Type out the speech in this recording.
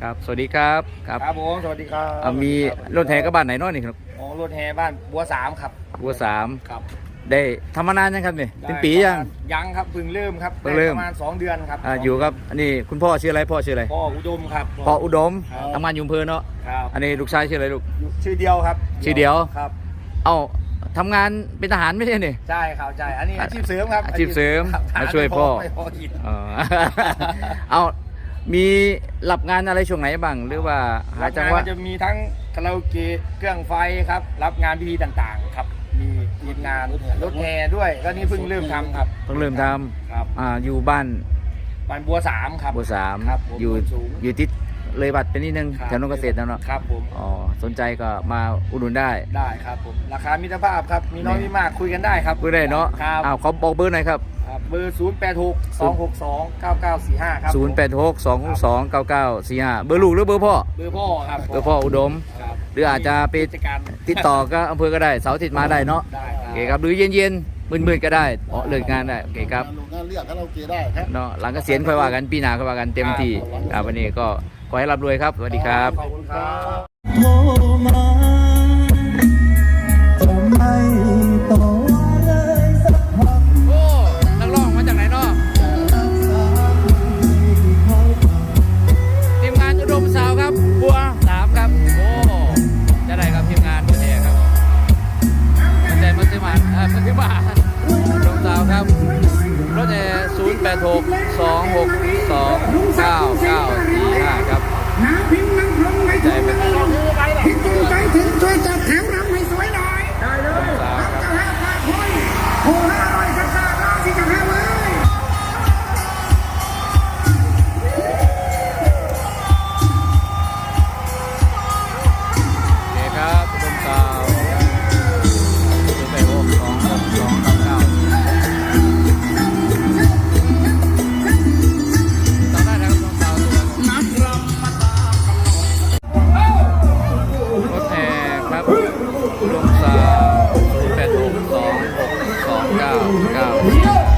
ครับ สวัสดีครับครับครับผมสวัสดีครับอ่ามีรถแห่กระบานไหนเน้อยนี่ครับอ๋อรถแห่บ้านบัวสามครับบัวสามครับได้ทำมานานยังครับนี่เป็นปียังยังครับเพิ่งเริ่มครับเพิ่งเริ่ม ได้ประมาณสองเดือนครับอ่าอยู่ครับอันนี้คุณพ่อชื่ออะไรพ่อชื่ออะไรพ่ออุดมครับ พ่ออุดมครับ ทำงานอยู่อำเภอเนาะครับอันนี้ลูกชายชื่ออะไรลูก อยู่ชื่อเดียวครับชื่อเดียว ครับ เอ้าทำงานเป็นทหารไม่ใช่นี่ใช่ครับใช่อันนี้อาชีพเสริมครับอาชีพเสริมครับมาช่วยพ่อ ไม่พอกิน เออ เอา มีรับงานอะไรช่วงไหนบ้างหรือว่าหารับจังงานหวะก็จะมีทั้งคาราโอเกะเครื่องไฟครับ รับงานพิธีต่างๆ ครับ มีทีมงานรถแห่ด้วยก็นี่เพิ่งเริ่มทำครับเพิ่งเริ่มทครับำอ่าอยู่บ้านบ้านบัวสามครับบัวสามครับผมอยู่สูง อยู่ติด เลยบัตรไปนิดนึงครับแถวนนเกษตรนะเนาะครับผมอ๋อสนใจก็มาอุดหนุนได้ได้ครับผมราคามิตรภาพครับมีน้อยนี่มีมากคุยกันได้ครับพูดได้เนาะครับ อ้าวเขาบอกเบอร์หน่อยครับ ครับเบอร์ 0 8 6 2 6 2 9 9 4 5 ครับ0 8 6 2 2 9 9 4 5 เบอร์ลูกหรือเบอร์พ่อ เบอร์พ่อครับเบอร์พ่ออุดม ครับหรืออาจจะไปกิจการติดต่อก็อำเภอก็ได้เสาร์อาทิตย์มาได้เนาะได้โอ เคครับหรือเย็นเย็นมืนมืนๆก็ได้เพราะเลิกงานได้โอเคครับโรงงานเรียกคาราโอเกะได้ครับเนาะหลังเกษียณค่อยว่ากันปีหน้าค่อยว่ากันเต็มที่ครับวันนี้ก็ขอให้รับรวยครับสวัสดีครับขอบคุณครับโทรมา ซื้ารองเท้าครับ รถแอร์ศูนย์แปดหกสองหกสองเก้าเก้า ครับลงสามศูนย์แปดหกสองหกสองเก้าเก้า